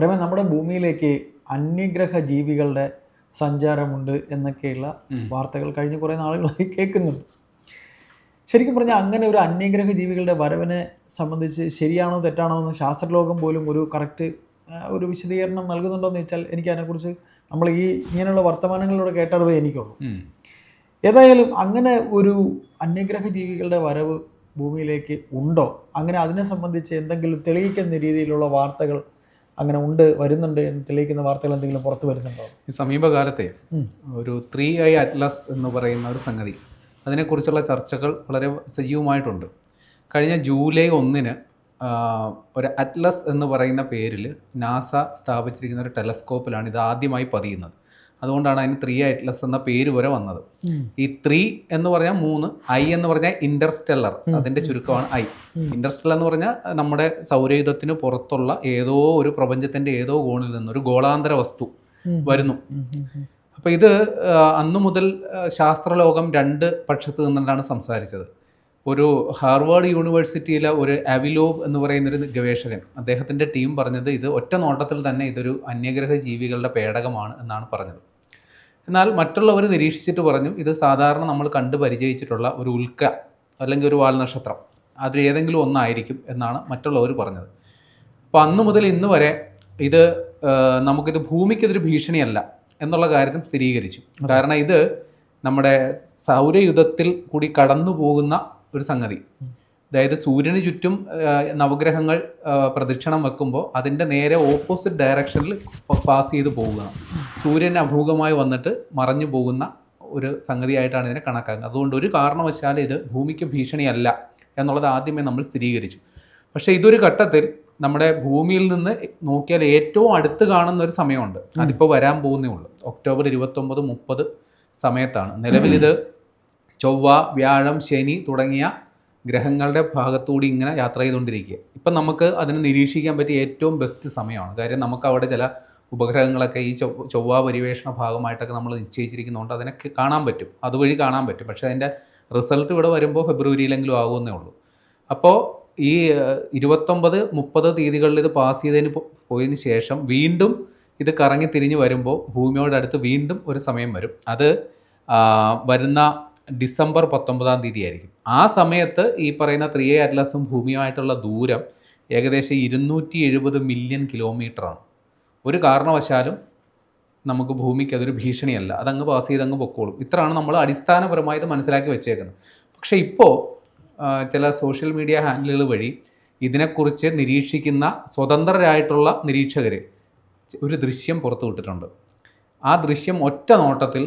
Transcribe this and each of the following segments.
പ്രേമ നമ്മുടെ ഭൂമിയിലേക്ക് അന്യഗ്രഹ ജീവികളുടെ സഞ്ചാരമുണ്ട് എന്നൊക്കെയുള്ള വാർത്തകൾ കഴിഞ്ഞ കുറേ നാളുകളായി കേൾക്കുന്നുണ്ട്. ശരിക്കും പറഞ്ഞാൽ അങ്ങനെ ഒരു അന്യഗ്രഹ ജീവികളുടെ വരവിനെ സംബന്ധിച്ച് ശരിയാണോ തെറ്റാണോ എന്ന് ശാസ്ത്രലോകം പോലും ഒരു കറക്റ്റ് ഒരു വിശദീകരണം നൽകുന്നുണ്ടോ എന്ന് വെച്ചാൽ എനിക്ക് അതിനെക്കുറിച്ച് നമ്മൾ ഈ ഇങ്ങനെയുള്ള വർത്തമാനങ്ങളിലൂടെ കേട്ടറിവേ എനിക്കുള്ളൂ. ഏതായാലും അങ്ങനെ ഒരു അന്യഗ്രഹ ജീവികളുടെ വരവ് ഭൂമിയിലേക്ക് ഉണ്ടോ? അങ്ങനെ അതിനെ സംബന്ധിച്ച് എന്തെങ്കിലും തെളിയിക്കുന്ന രീതിയിലുള്ള വാർത്തകൾ അങ്ങനെ ഉണ്ട് വരുന്നുണ്ട് എന്ന് തെളിയിക്കുന്ന വാർത്തകൾ എന്തെങ്കിലും പുറത്തു വരുന്നുണ്ടോ? ഈ സമീപകാലത്തെ ഒരു ത്രീ ഐ അറ്റ്ലസ് എന്ന് പറയുന്ന ഒരു സംഗതി. അതിനെക്കുറിച്ചുള്ള ചർച്ചകൾ വളരെ സജീവമായിട്ടുണ്ട്. കഴിഞ്ഞ ജൂലൈ ഒന്നിന് ഒരു അറ്റ്ലസ് എന്ന് പറയുന്ന പേരിൽ നാസ സ്ഥാപിച്ചിരിക്കുന്ന ഒരു ടെലസ്കോപ്പിലാണ് ഇത് ആദ്യമായി പതിയുന്നത്. അതുകൊണ്ടാണ് അതിന് ത്രീ അറ്റ്ലസ് എന്ന പേര് വരെ വന്നത്. ഈ ത്രീ എന്ന് പറഞ്ഞാൽ മൂന്ന് ഐ എന്ന് പറഞ്ഞാൽ ഇന്റർസ്റ്റെല്ലർ അതിന്റെ ചുരുക്കമാണ് ഐ ഇന്റർസ്റ്റെല്ലർ എന്ന് പറഞ്ഞാൽ നമ്മുടെ സൗരയുധത്തിന് പുറത്തുള്ള ഏതോ ഒരു പ്രപഞ്ചത്തിന്റെ ഏതോ കോണിൽ നിന്നൊരു ഒരു ഗോളാന്തര വസ്തു വരുന്നു. അപ്പോൾ ഇത് അന്നു മുതൽ ശാസ്ത്രലോകം രണ്ട് പക്ഷത്ത് നിന്നിട്ടാണ് സംസാരിച്ചത്. ഒരു ഹാർവാർഡ് യൂണിവേഴ്സിറ്റിയിലെ ഒരു അവിലോബ് എന്ന് പറയുന്നൊരു ഗവേഷകൻ അദ്ദേഹത്തിന്റെ ടീം പറഞ്ഞത് ഇത് ഒറ്റ നോട്ടത്തിൽ തന്നെ ഇതൊരു അന്യഗ്രഹ ജീവികളുടെ പേടകമാണ് എന്നാണ് പറഞ്ഞത്. എന്നാൽ മറ്റുള്ളവർ നിരീക്ഷിച്ചിട്ട് പറഞ്ഞു ഇത് സാധാരണ നമ്മൾ കണ്ടു പരിചയിച്ചിട്ടുള്ള ഒരു ഉൽക്ക അല്ലെങ്കിൽ ഒരു വാൽനക്ഷത്രം അത് ഏതെങ്കിലും ഒന്നായിരിക്കും എന്നാണ് മറ്റുള്ളവർ പറഞ്ഞത്. അപ്പോൾ അന്ന് മുതൽ ഇന്ന് വരെ ഇത് നമുക്കിത് ഭൂമിക്കെതിരെ ഭീഷണിയല്ല എന്നുള്ള കാര്യത്തിൽ സ്ഥിരീകരിച്ചു. കാരണം ഇത് നമ്മുടെ സൗരയുധത്തിൽ കൂടി കടന്നു പോകുന്ന ഒരു സംഗതി. അതായത് സൂര്യന് ചുറ്റും നവഗ്രഹങ്ങൾ പ്രദക്ഷിണം വെക്കുമ്പോൾ അതിന്റെ നേരെ ഓപ്പോസിറ്റ് ഡയറക്ഷനിൽ പാസ് ചെയ്ത് പോവുക. സൂര്യൻ അഭൂകമായി വന്നിട്ട് മറഞ്ഞു പോകുന്ന ഒരു സംഗതിയായിട്ടാണ് ഇതിനെ കണക്കാക്കുന്നത്. അതുകൊണ്ട് ഒരു കാരണവശാലും ഇത് ഭൂമിക്ക് ഭീഷണിയല്ല എന്നുള്ളത് ആദ്യമേ നമ്മൾ സ്ഥിരീകരിച്ചു. പക്ഷേ ഇതൊരു ഘട്ടത്തിൽ നമ്മുടെ ഭൂമിയിൽ നിന്ന് നോക്കിയാൽ ഏറ്റവും അടുത്ത് കാണുന്ന ഒരു സമയമുണ്ട്. അതിപ്പോൾ വരാൻ പോകുന്നേ ഉള്ളൂ. ഒക്ടോബർ ഇരുപത്തൊമ്പത് മുപ്പത് സമയത്താണ്. നിലവിൽ ഇത് ചൊവ്വ വ്യാഴം ശനി തുടങ്ങിയ ഗ്രഹങ്ങളുടെ ഭാഗത്തൂടി ഇങ്ങനെ യാത്ര ചെയ്തുകൊണ്ടിരിക്കുക. ഇപ്പം നമുക്ക് അതിനെ നിരീക്ഷിക്കാൻ പറ്റിയ ഏറ്റവും ബെസ്റ്റ് സമയമാണ്. കാര്യം നമുക്ക് അവിടെ ചില ഉപഗ്രഹങ്ങളൊക്കെ ഈ ചൊവ്വ പരിവേഷണ ഭാഗമായിട്ടൊക്കെ നമ്മൾ നിശ്ചയിച്ചിരിക്കുന്നതുകൊണ്ട് അതിനെ കാണാൻ പറ്റും. അതുവഴി കാണാൻ പറ്റും. പക്ഷേ അതിന്റെ റിസൾട്ട് ഇവിടെ വരുമ്പോൾ ഫെബ്രുവരിയിലെങ്കിലും ആകുമെന്നേ ഉള്ളൂ. അപ്പോൾ ഈ ഇരുപത്തൊമ്പത് മുപ്പത് തീയതികളിൽ ഇത് പാസ് ചെയ്തതിന് പോയതിന് ശേഷം വീണ്ടും ഇത് കറങ്ങി തിരിഞ്ഞ് വരുമ്പോൾ ഭൂമിയോടടുത്ത് വീണ്ടും ഒരു സമയം വരും. അത് വരുന്ന ഡിസംബർ പത്തൊമ്പതാം തീയതി ആയിരിക്കും ആ സമയത്ത് ഈ പറയുന്ന ത്രീ എ അറ്റ്ലസും ഭൂമിയുമായിട്ടുള്ള ദൂരം ഏകദേശം ഇരുന്നൂറ്റി എഴുപത് മില്യൺ കിലോമീറ്ററാണ്. ഒരു കാരണവശാലും നമുക്ക് ഭൂമിക്ക് അതൊരു ഭീഷണിയല്ല. അതങ്ങ് പാസ് ചെയ്ത് അങ്ങ് പൊക്കോളും. ഇത്രയാണ് നമ്മൾ അടിസ്ഥാനപരമായി ഇത് മനസ്സിലാക്കി വെച്ചേക്കുന്നത്. പക്ഷേ ഇപ്പോൾ ചില സോഷ്യൽ മീഡിയ ഹാൻഡിലുകൾ വഴി ഇതിനെക്കുറിച്ച് നിരീക്ഷിക്കുന്ന സ്വതന്ത്രരായിട്ടുള്ള നിരീക്ഷകർ ഒരു ദൃശ്യം പുറത്തു വിട്ടിട്ടുണ്ട് ആ ദൃശ്യം ഒറ്റ നോട്ടത്തിൽ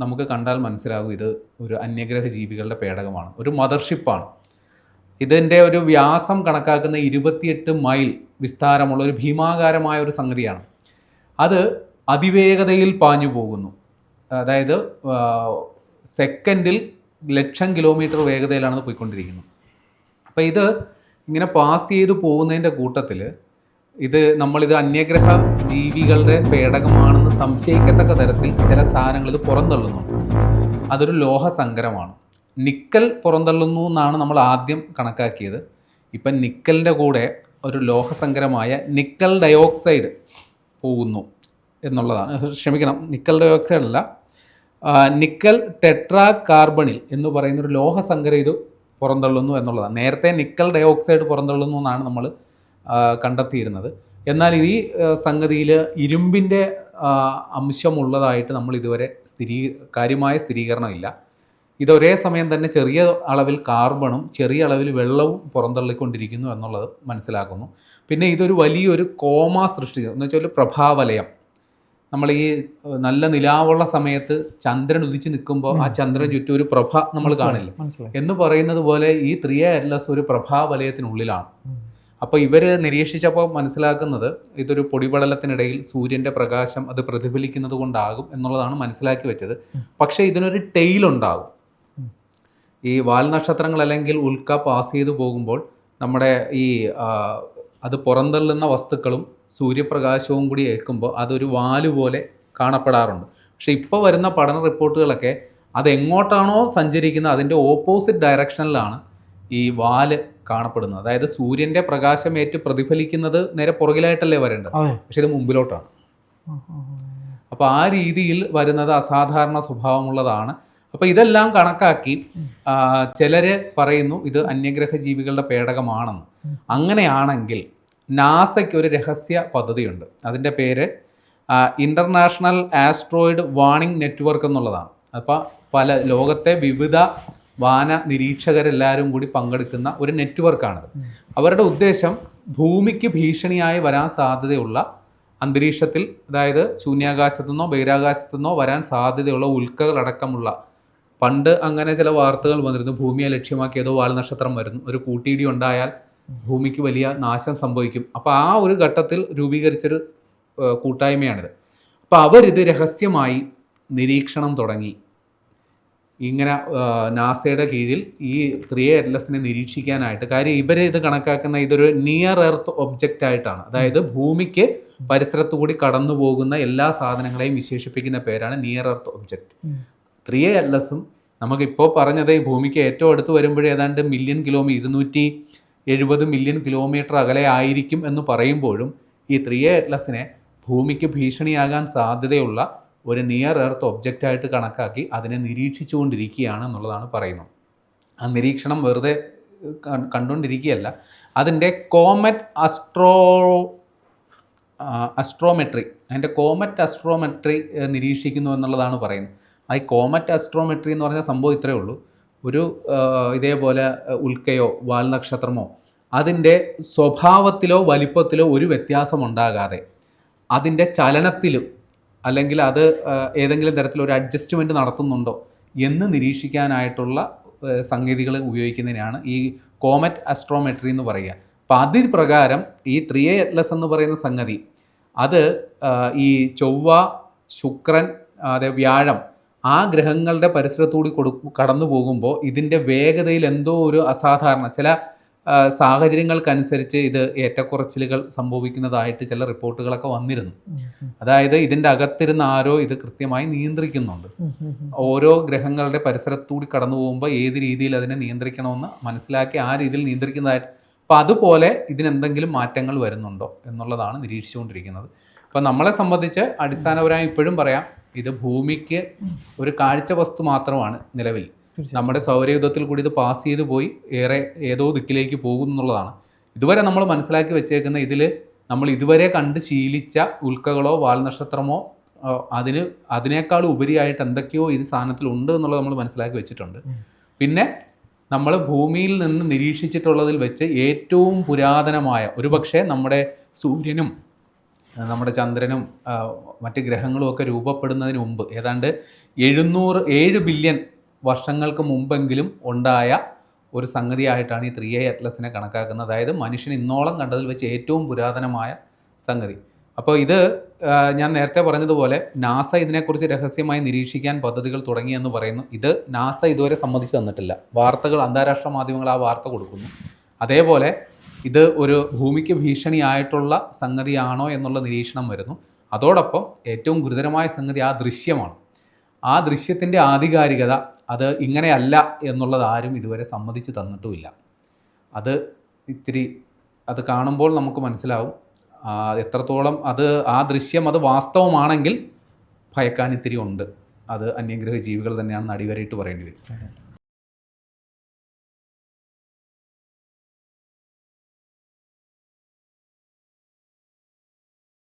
നമുക്ക് കണ്ടാൽ മനസ്സിലാകും ഇത് ഒരു അന്യഗ്രഹ ജീവികളുടെ പേടകമാണ്. ഒരു മദർഷിപ്പാണ്. ഇതിന്റെ ഒരു വ്യാസം കണക്കാക്കുന്ന ഇരുപത്തിയെട്ട് മൈൽ വിസ്താരമുള്ള ഒരു ഭീമാകാരമായ ഒരു സംഗതിയാണ്. അത് അതിവേഗതയിൽ പാഞ്ഞു പോകുന്നു. അതായത് സെക്കൻഡിൽ ലക്ഷം കിലോമീറ്റർ വേഗതയിലാണ് പോയിക്കൊണ്ടിരിക്കുന്നത് അപ്പോൾ ഇത് ഇങ്ങനെ പാസ് ചെയ്തു പോകുന്നതിന്റെ കൂട്ടത്തിൽ ഇത് നമ്മളിത് അന്യഗ്രഹ ജീവികളുടെ പേടകമാണെന്ന് സംശയിക്കത്തക്ക തരത്തിൽ ചില സാധനങ്ങൾ ഇത് പുറന്തള്ളുന്നു. അതൊരു ലോഹ സങ്കരമാണ്. നിക്കൽ പുറന്തള്ളുന്നു എന്നാണ് നമ്മൾ ആദ്യം കണക്കാക്കിയത്. ഇപ്പം നിക്കലിന്റെ കൂടെ ഒരു ലോഹസങ്കരമായ നിക്കൽ ഡയോക്സൈഡ് പോകുന്നു എന്നുള്ളതാണ്. ക്ഷമിക്കണം നിക്കൽ ഡയോക്സൈഡ് അല്ല. നിക്കൽ ടെട്രാ കാർബണിൽ എന്ന് പറയുന്ന ഒരു ലോഹസങ്കരം ഇത് പുറന്തള്ളുന്നു എന്നുള്ളതാണ്. നേരത്തെ നിക്കൽ ഡയോക്സൈഡ് പുറന്തള്ളുന്നു എന്നാണ് നമ്മൾ കണ്ടെത്തിയിരുന്നത്. എന്നാൽ ഈ സംഗതിയിൽ ഇരുമ്പിന്റെ അംശമുള്ളതായിട്ട് നമ്മൾ ഇതുവരെ സ്ഥിരീ കാര്യമായ സ്ഥിരീകരണമില്ല. ഇത് ഒരേ സമയം തന്നെ ചെറിയ അളവിൽ കാർബണും ചെറിയ അളവിൽ വെള്ളവും പുറന്തള്ളിക്കൊണ്ടിരിക്കുന്നു എന്നുള്ളത് മനസ്സിലാക്കുന്നു. പിന്നെ ഇതൊരു വലിയൊരു കോമ സൃഷ്ടിച്ചു എന്ന് വെച്ചാൽ ഒരു പ്രഭാവലയം. നമ്മൾ ഈ നല്ല നിലാവുള്ള സമയത്ത് ചന്ദ്രൻ ഉദിച്ച് നിൽക്കുമ്പോൾ ആ ചന്ദ്രൻ ചുറ്റും ഒരു പ്രഭ നമ്മൾ കാണില്ല? എന്ന് പറയുന്നത് പോലെ ഈ ത്രിയ അറ്റ്ലസ് ഒരു പ്രഭാവലയത്തിനുള്ളിലാണ്. അപ്പോൾ ഇവർ നിരീക്ഷിച്ചപ്പോൾ മനസ്സിലാക്കുന്നത് ഇതൊരു പൊടിപടലത്തിനിടയിൽ സൂര്യന്റെ പ്രകാശം അത് പ്രതിഫലിക്കുന്നത് കൊണ്ടാകും എന്നുള്ളതാണ് മനസ്സിലാക്കി വെച്ചത്. പക്ഷേ ഇതിനൊരു ടെയിൽ ഉണ്ടാകും. ഈ വാൽനക്ഷത്രങ്ങൾ അല്ലെങ്കിൽ ഉൽക്ക പാസ് ചെയ്തു പോകുമ്പോൾ നമ്മുടെ ഈ അത് പുറന്തള്ളുന്ന വസ്തുക്കളും സൂര്യപ്രകാശവും കൂടി ഏൽക്കുമ്പോൾ അതൊരു വാൽ പോലെ കാണപ്പെടാറുണ്ട്. പക്ഷെ ഇപ്പോൾ വരുന്ന പഠന റിപ്പോർട്ടുകളൊക്കെ അത് എങ്ങോട്ടാണോ സഞ്ചരിക്കുന്നത് അതിന്റെ ഓപ്പോസിറ്റ് ഡയറക്ഷനിലാണ് ഈ വാൽ കാണപ്പെടുന്നത്. അതായത് സൂര്യന്റെ പ്രകാശം പ്രകാശമേറ്റ് പ്രതിഫലിക്കുന്നത് നേരെ പുറകിലായിട്ടല്ലേ വരേണ്ടത്? പക്ഷെ ഇത് മുമ്പിലോട്ടാണ്. അപ്പോൾ ആ രീതിയിൽ വരുന്നത് അസാധാരണ സ്വഭാവമുള്ളതാണ്. അപ്പോൾ ഇതെല്ലാം കണക്കാക്കി ചിലര് പറയുന്നു ഇത് അന്യഗ്രഹ ജീവികളുടെ പേടകമാണെന്ന്. അങ്ങനെയാണെങ്കിൽ നാസയ്ക്ക് ഒരു രഹസ്യ പദ്ധതിയുണ്ട്. അതിന്റെ പേര് ഇന്റർനാഷണൽ ആസ്ട്രോയിഡ് വാണിംഗ് നെറ്റ്വർക്ക് എന്നുള്ളതാണ്. അപ്പോൾ പല ലോകത്തെ വിവിധ വാന നിരീക്ഷകരെല്ലാവരും കൂടി പങ്കെടുക്കുന്ന ഒരു നെറ്റ്വർക്കാണത്. അവരുടെ ഉദ്ദേശം ഭൂമിക്ക് ഭീഷണിയായി വരാൻ സാധ്യതയുള്ള അന്തരീക്ഷത്തിൽ അതായത് ശൂന്യാകാശത്തു നിന്നോ ബഹിരാകാശത്തു നിന്നോ വരാൻ സാധ്യതയുള്ള ഉൽക്കകളടക്കമുള്ള പണ്ട് അങ്ങനെ ചില വാർത്തകൾ വന്നിരുന്നു ഭൂമിയെ ലക്ഷ്യമാക്കി ഏതോ വാൽനക്ഷത്രം വരുന്നു ഒരു കൂട്ടിയിടി ഉണ്ടായാൽ ഭൂമിക്ക് വലിയ നാശം സംഭവിക്കും. അപ്പോൾ ആ ഒരു ഘട്ടത്തിൽ രൂപീകരിച്ചൊരു കൂട്ടായ്മയാണിത്. അപ്പോൾ അവരിത് രഹസ്യമായി നിരീക്ഷണം തുടങ്ങി. ഇങ്ങനെ നാസയുടെ കീഴിൽ ഈ ത്രീ എറ്റ്ലസിനെ നിരീക്ഷിക്കാനായിട്ട് കാര്യം ഇവർ ഇത് കണക്കാക്കുന്ന ഇതൊരു നിയർ എർത്ത് ഒബ്ജക്റ്റ് ആയിട്ടാണ്. അതായത് ഭൂമിക്ക് പരിസരത്തു കൂടി കടന്നു പോകുന്ന എല്ലാ സാധനങ്ങളെയും വിശേഷിപ്പിക്കുന്ന പേരാണ് നിയർ എർത്ത് ഒബ്ജക്റ്റ് ത്രീ എറ്റ്ലസും നമുക്കിപ്പോൾ പറഞ്ഞത് ഈ ഭൂമിക്ക് ഏറ്റവും അടുത്ത് വരുമ്പോഴേ ഏതാണ്ട് മില്യൺ കിലോമീറ്റർ ഇരുന്നൂറ്റി എഴുപത് മില്യൺ കിലോമീറ്റർ അകലെ ആയിരിക്കും എന്ന് പറയുമ്പോഴും ഈ ത്രീ എറ്റ്ലസിനെ ഭൂമിക്ക് ഭീഷണിയാകാൻ സാധ്യതയുള്ള ഒരു നിയർ എർത്ത് ഒബ്ജക്റ്റ് ആയിട്ട് കണക്കാക്കി അതിനെ നിരീക്ഷിച്ചുകൊണ്ടിരിക്കുകയാണ് എന്നുള്ളതാണ് പറയുന്നത്. ആ നിരീക്ഷണം വെറുതെ കണ്ടുകൊണ്ടിരിക്കുകയല്ല. അതിന്റെ കോമറ്റ് അസ്ട്രോ അസ്ട്രോമെട്രി അതിന്റെ കോമറ്റ് അസ്ട്രോമെട്രി നിരീക്ഷിക്കുന്നു എന്നുള്ളതാണ് പറയുന്നത്. ആ കോമറ്റ് അസ്ട്രോമെട്രി എന്ന് പറഞ്ഞ സംഭവം ഇത്രയേ ഉള്ളൂ. ഒരു ഇതേപോലെ ഉൽക്കയോ വാൽനക്ഷത്രമോ അതിന്റെ സ്വഭാവത്തിലോ വലിപ്പത്തിലോ ഒരു വ്യത്യാസം ഉണ്ടാകാതെ അതിന്റെ ചലനത്തിലും അല്ലെങ്കിൽ അത് ഏതെങ്കിലും തരത്തിലൊരു അഡ്ജസ്റ്റ്മെന്റ് നടത്തുന്നുണ്ടോ എന്ന് നിരീക്ഷിക്കാനായിട്ടുള്ള സംഗതികൾ ഉപയോഗിക്കുന്നതിനാണ് ഈ കോമറ്റ് അസ്ട്രോമെട്രി എന്ന് പറയുക. അപ്പം അതിൽ പ്രകാരം ഈ ത്രീ അറ്റ്ലസ് എന്ന് പറയുന്ന സംഗതി അത് ഈ ചൊവ്വ ശുക്രൻ അതെ വ്യാഴം ആ ഗ്രഹങ്ങളുടെ പരിസരത്തൂടി കൊടു കടന്നു പോകുമ്പോൾ ഇതിന്റെ വേഗതയിൽ എന്തോ ഒരു അസാധാരണ ചില സാഹചര്യങ്ങൾക്കനുസരിച്ച് ഇത് ഏറ്റക്കുറച്ചിലുകൾ സംഭവിക്കുന്നതായിട്ട് ചില റിപ്പോർട്ടുകളൊക്കെ വന്നിരുന്നു. അതായത് ഇതിന്റെ അകത്തിരുന്ന് ആരോ ഇത് കൃത്യമായി നിയന്ത്രിക്കുന്നുണ്ട്. ഓരോ ഗ്രഹങ്ങളുടെ പരിസരത്തൂടി കടന്നു പോകുമ്പോൾ ഏത് രീതിയിൽ അതിനെ നിയന്ത്രിക്കണമെന്ന് മനസ്സിലാക്കി ആ രീതിയിൽ നിയന്ത്രിക്കുന്നതായിട്ട്. അപ്പോൾ അതുപോലെ ഇതിനെന്തെങ്കിലും മാറ്റങ്ങൾ വരുന്നുണ്ടോ എന്നുള്ളതാണ് നിരീക്ഷിച്ചുകൊണ്ടിരിക്കുന്നത്. അപ്പോൾ നമ്മളെ സംബന്ധിച്ച് അടിസ്ഥാനപരമായി ഇപ്പോഴും പറയാം ഇത് ഭൂമിക്ക് ഒരു കാഴ്ച വസ്തു മാത്രമാണ് നിലവിൽ. നമ്മുടെ സൗരയുധത്തിൽ കൂടി ഇത് പാസ് ചെയ്ത് പോയി ഏറെ ഏതോ ദിക്കിലേക്ക് പോകും എന്നുള്ളതാണ്. ഇതുവരെ നമ്മൾ മനസ്സിലാക്കി വെച്ചേക്കുന്ന ഇതിൽ നമ്മൾ ഇതുവരെ കണ്ട് ശീലിച്ച ഉൽക്കകളോ വാൽനക്ഷത്രമോ അതിന് അതിനേക്കാൾ ഉപരിയായിട്ട് എന്തൊക്കെയോ ഇത് സാധനത്തിൽ ഉണ്ട് എന്നുള്ളത് നമ്മൾ മനസ്സിലാക്കി വെച്ചിട്ടുണ്ട്. പിന്നെ നമ്മൾ ഭൂമിയിൽ നിന്ന് നിരീക്ഷിച്ചിട്ടുള്ളതിൽ വെച്ച് ഏറ്റവും പുരാതനമായ ഒരുപക്ഷെ നമ്മുടെ സൂര്യനും നമ്മുടെ ചന്ദ്രനും മറ്റ് ഗ്രഹങ്ങളും ഒക്കെ രൂപപ്പെടുന്നതിന് മുമ്പ് ഏതാണ്ട് എഴുന്നൂറ് ഏഴ് ബില്യൺ വർഷങ്ങൾക്ക് മുമ്പെങ്കിലും ഉണ്ടായ ഒരു സംഗതിയായിട്ടാണ് ഈ ത്രീ ഐ അറ്റ്ലസിനെ കണക്കാക്കുന്നത്. അതായത് മനുഷ്യൻ ഇന്നോളം കണ്ടതിൽ വെച്ച് ഏറ്റവും പുരാതനമായ സംഗതി. അപ്പോൾ ഇത് ഞാൻ നേരത്തെ പറഞ്ഞതുപോലെ നാസ ഇതിനെക്കുറിച്ച് രഹസ്യമായി നിരീക്ഷിക്കാൻ പദ്ധതികൾ തുടങ്ങിയെന്ന് പറയുന്നു. ഇത് നാസ ഇതുവരെ സമ്മതിച്ചു തന്നിട്ടില്ല. വാർത്തകൾ അന്താരാഷ്ട്ര മാധ്യമങ്ങൾ ആ വാർത്ത കൊടുക്കുന്നു. അതേപോലെ ഇത് ഒരു ഭൂമിക്ക് ഭീഷണിയായിട്ടുള്ള സംഗതിയാണോ എന്നുള്ള നിരീക്ഷണം വരുന്നു. അതോടൊപ്പം ഏറ്റവും ഗുരുതരമായ സംഗതി ആ ദൃശ്യമാണ്. ആ ദൃശ്യത്തിന്റെ ആധികാരികത അത് ഇങ്ങനെയല്ല എന്നുള്ളത് ആരും ഇതുവരെ സമ്മതിച്ച് തന്നിട്ടുമില്ല. അത് ഇത്തിരി അത് കാണുമ്പോൾ നമുക്ക് മനസ്സിലാവും. എത്രത്തോളം അത് ആ ദൃശ്യം അത് വാസ്തവമാണെങ്കിൽ ഭയക്കാൻ ഇത്തിരി ഉണ്ട്. അത് അന്യഗ്രഹ ജീവികൾ തന്നെയാണെന്ന് അടിവരയിട്ട് പറയേണ്ടി വരും.